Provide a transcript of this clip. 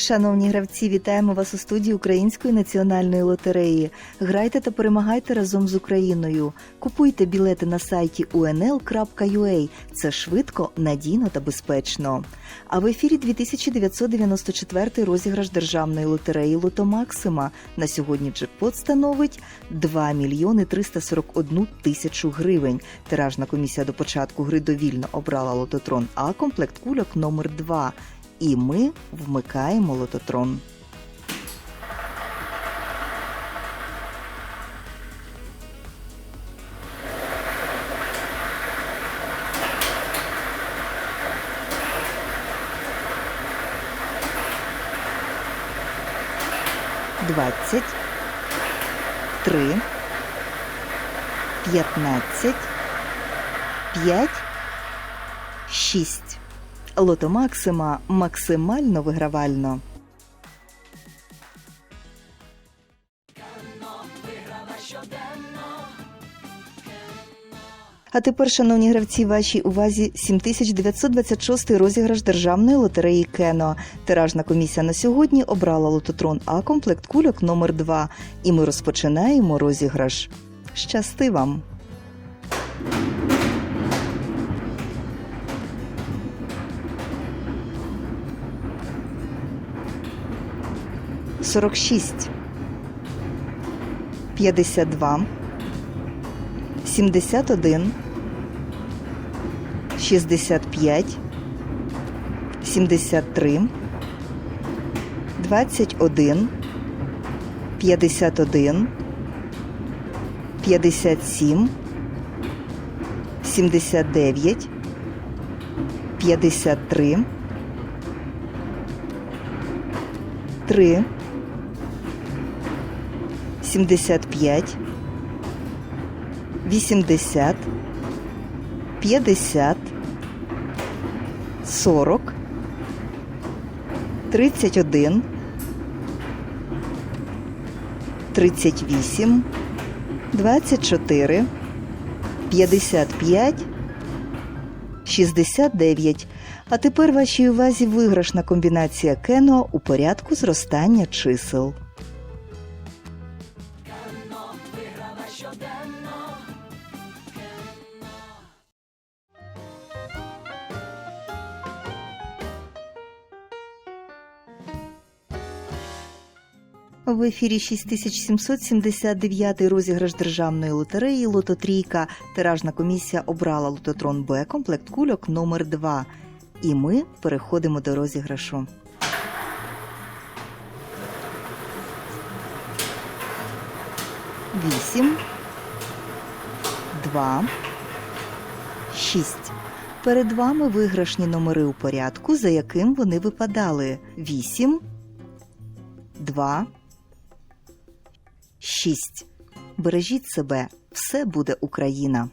Шановні гравці, вітаємо вас у студії Української національної лотереї. Грайте та перемагайте разом з Україною. Купуйте білети на сайті unl.ua. Це швидко, надійно та безпечно. А в ефірі 2994 розіграш державної лотереї Лото Максима. На сьогодні джекпот становить 2 мільйони 341 тисячу гривень. Тиражна комісія до початку гри довільно обрала лототрон А комплект кульок номер 2 і ми вмикаємо лототрон. Двадцять, три, п'ятнадцять, п'ять, шість. Лото Максима максимально вигравально. А тепер, шановні гравці, вашій увазі 7926 розіграш державної лотереї Кено. Тиражна комісія на сьогодні обрала лототрон А комплект кульок номер 2 І ми розпочинаємо розіграш. Щасти вам! 46, 52, 71, 65, 73, 21, 51, 57, 79, 53, 3 75, 80, 50, 40, 31, 38, 24, 55, 69. А тепер вашій увазі виграшна комбінація кено у порядку зростання чисел. В ефірі 6779 розіграш державної лотереї Лототрійка. Тиражна комісія обрала лототрон Б комплект кульок номер 2 І ми переходимо до розіграшу. Вісім, два, шість. Перед вами виграшні номери у порядку, за яким вони випадали. Вісім, два, шість. Бережіть себе, все буде Україна.